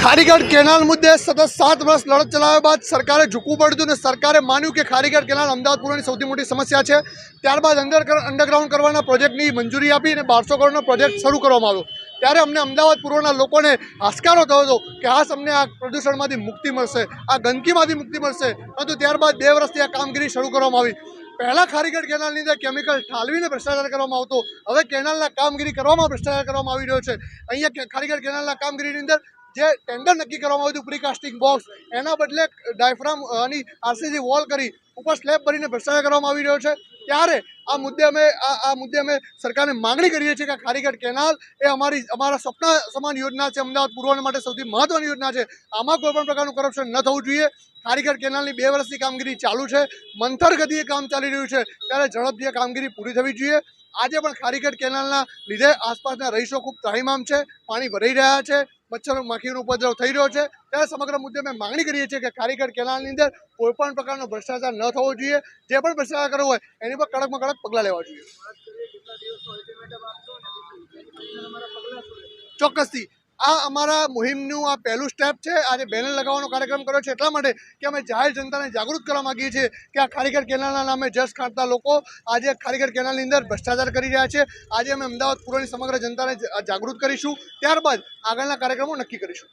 ખારીગઢ canal મુદ્દે સતત સાત વર્ષ લડત ચલાવ્યા બાદ સરકારે ઝૂકવું પડ્યું અને સરકારે માન્યું કે ખારીગઢ કેનાલ અમદાવાદ પૂર્વની સૌથી મોટી સમસ્યા છે. ત્યારબાદ અંડર અંડરગ્રાઉન્ડ કરવાના પ્રોજેક્ટની મંજૂરી આપી અને બારસો કરોડનો પ્રોજેક્ટ શરૂ કરવામાં આવ્યો. ત્યારે અમને અમદાવાદ પૂર્વના લોકોને હાશકારો થયો હતો કે આ અમને આ પ્રદૂષણમાંથી મુક્તિ મળશે, આ ગંદકીમાંથી મુક્તિ મળશે. પરંતુ ત્યારબાદ બે વર્ષથી આ કામગીરી શરૂ કરવામાં આવી. પહેલાં ખારીગઢ કેનાલની અંદર કેમિકલ ઠાલવીને ભ્રષ્ટાચાર કરવામાં આવતો. હવે કેનાલના કામગીરી કરવામાં ભ્રષ્ટાચાર કરવામાં આવી રહ્યો છે. અહીંયા ખારીગઢ કેનાલના કામગીરીની અંદર જે ટેન્ડર નક્કી કરવામાં આવ્યું હતું પ્રીકાસ્ટિંગ બોક્સ એના બદલે ડાયફ્રામ આની આરસીસી વોલ કરી, ઉપર સ્લેબ ભરીને ભ્રષ્ટાચાર કરવામાં આવી રહ્યો છે. ત્યારે આ મુદ્દે અમે, આ મુદ્દે અમે સરકારને માંગણી કરીએ છીએ કે ખારીગઢ કેનાલ એ અમારી, અમારા સપના સમાન યોજના છે, અમદાવાદ પૂર્વના માટે સૌથી મહત્વની યોજના છે. આમાં કોઈપણ પ્રકારનું કરપ્શન ન થવું જોઈએ. ખારીગઢ કેનાલની બે વર્ષની કામગીરી ચાલુ છે. મંથર ગતિએ કામ ચાલી રહ્યું છે. ત્યારે ઝડપથી કામગીરી પૂરી થવી જોઈએ. આજે પણ ખારીગઢ કેનાલના લીધે આસપાસના રહીશો ખૂબ ત્રાહિમામ છે, પાણી ભરાઈ રહ્યા છે. મચ્છર માખીનો ઉપદ્રવ થઈ રહ્યો છે. ત્યારે સમગ્ર મુદ્દે અમે માંગણી કરીએ છીએ કે કારીગર કેનાલની અંદર કોઈ પણ પ્રકારનો ભ્રષ્ટાચાર ન થવો જોઈએ. જે પણ ભ્રષ્ટાચાર કરવો હોય એની પર કડકમાં કડક પગલાં લેવા જોઈએ. ચોક્કસથી આ અમારા મુહિમનું આ પહેલું સ્ટેપ છે. આજે બેનર લગાવવાનો કાર્યક્રમ કર્યો છે એટલા માટે કે અમે જાહેર જનતાને જાગૃત કરવા માગીએ છીએ કે આ ખારીગર કેનાલના નામે જસ કાઢતા લોકો આજે ખારીગર કેનાલની અંદર ભ્રષ્ટાચાર કરી રહ્યા છે. આજે અમે અમદાવાદ પૂર્વની સમગ્ર જનતાને જાગૃત કરીશું. ત્યારબાદ આગળના કાર્યક્રમો નક્કી કરીશું.